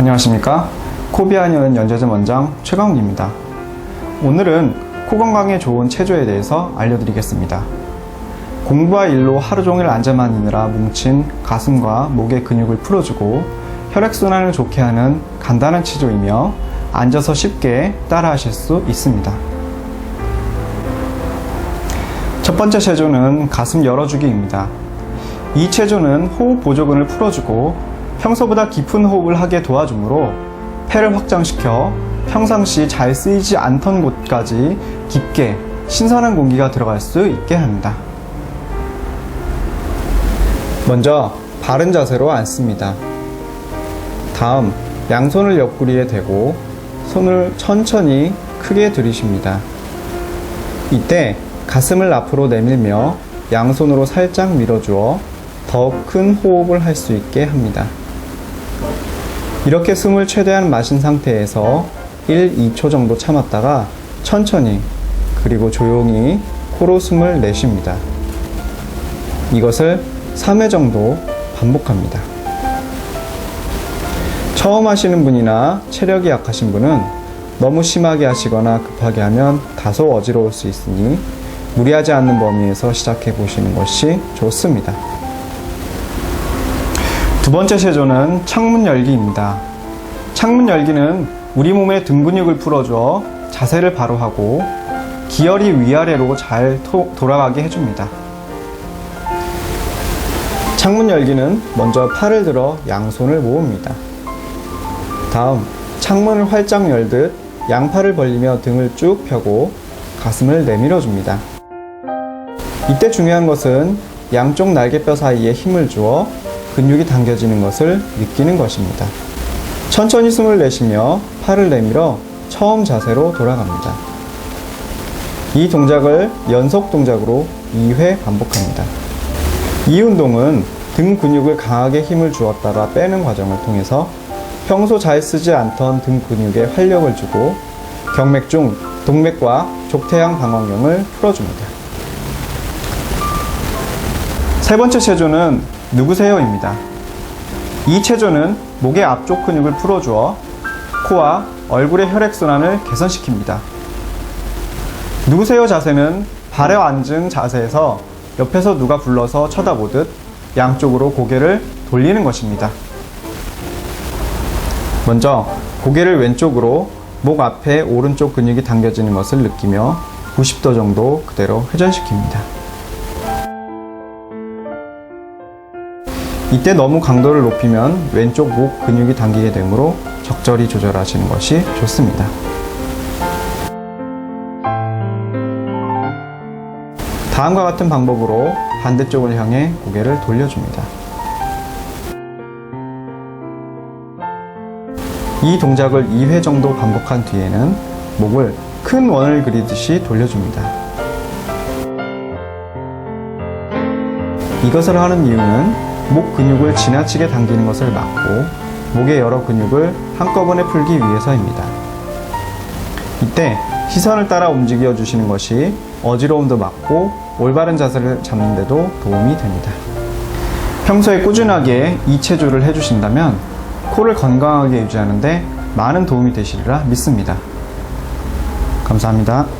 안녕하십니까. 코비아니언 연재점 원장 최강욱입니다. 오늘은 코 건강에 좋은 체조에 대해서 알려드리겠습니다. 공부와 일로 하루 종일 앉아만 있느라 뭉친 가슴과 목의 근육을 풀어주고 혈액순환을 좋게 하는 간단한 체조이며 앉아서 쉽게 따라 하실 수 있습니다. 첫 번째 체조는 가슴 열어주기입니다. 이 체조는 호흡 보조근을 풀어주고 평소보다 깊은 호흡을 하게 도와주므로 폐를 확장시켜 평상시 잘 쓰이지 않던 곳까지 깊게 신선한 공기가 들어갈 수 있게 합니다. 먼저 바른 자세로 앉습니다. 다음 양손을 옆구리에 대고 손을 천천히 크게 들이쉽니다. 이때 가슴을 앞으로 내밀며 양손으로 살짝 밀어주어 더 큰 호흡을 할 수 있게 합니다. 이렇게 숨을 최대한 마신 상태에서 1, 2초 정도 참았다가 천천히 그리고 조용히 코로 숨을 내쉽니다. 이것을 3회 정도 반복합니다. 처음 하시는 분이나 체력이 약하신 분은 너무 심하게 하시거나 급하게 하면 다소 어지러울 수 있으니 무리하지 않는 범위에서 시작해 보시는 것이 좋습니다. 두 번째 체조는 창문 열기입니다. 창문 열기는 우리 몸의 등 근육을 풀어줘 자세를 바로 하고 기혈이 위아래로 잘 토- 돌아가게 해줍니다. 창문 열기는 먼저 팔을 들어 양손을 모읍니다. 다음 창문을 활짝 열듯 양팔을 벌리며 등을 쭉 펴고 가슴을 내밀어 줍니다. 이때 중요한 것은 양쪽 날개뼈 사이에 힘을 주어 근육이 당겨지는 것을 느끼는 것입니다. 천천히 숨을 내쉬며 팔을 내밀어 처음 자세로 돌아갑니다. 이 동작을 연속 동작으로 2회 반복합니다. 이 운동은 등 근육을 강하게 힘을 주었다가 빼는 과정을 통해서 평소 잘 쓰지 않던 등 근육에 활력을 주고 경맥 중 동맥과 족태양 방광경을 풀어줍니다. 세 번째 체조는 누구세요입니다. 이 체조는 목의 앞쪽 근육을 풀어주어 코와 얼굴의 혈액순환을 개선시킵니다. 누구세요 자세는 발에 앉은 자세에서 옆에서 누가 불러서 쳐다보듯 양쪽으로 고개를 돌리는 것입니다. 먼저 고개를 왼쪽으로 목 앞에 오른쪽 근육이 당겨지는 것을 느끼며 90도 정도 그대로 회전시킵니다. 이때 너무 강도를 높이면 왼쪽 목 근육이 당기게 되므로 적절히 조절하시는 것이 좋습니다. 다음과 같은 방법으로 반대쪽을 향해 고개를 돌려줍니다. 이 동작을 2회 정도 반복한 뒤에는 목을 큰 원을 그리듯이 돌려줍니다. 이것을 하는 이유는 목 근육을 지나치게 당기는 것을 막고 목의 여러 근육을 한꺼번에 풀기 위해서입니다. 이때 시선을 따라 움직여 주시는 것이 어지러움도 막고 올바른 자세를 잡는 데도 도움이 됩니다. 평소에 꾸준하게 이 체조를 해주신다면 코를 건강하게 유지하는데 많은 도움이 되시리라 믿습니다. 감사합니다.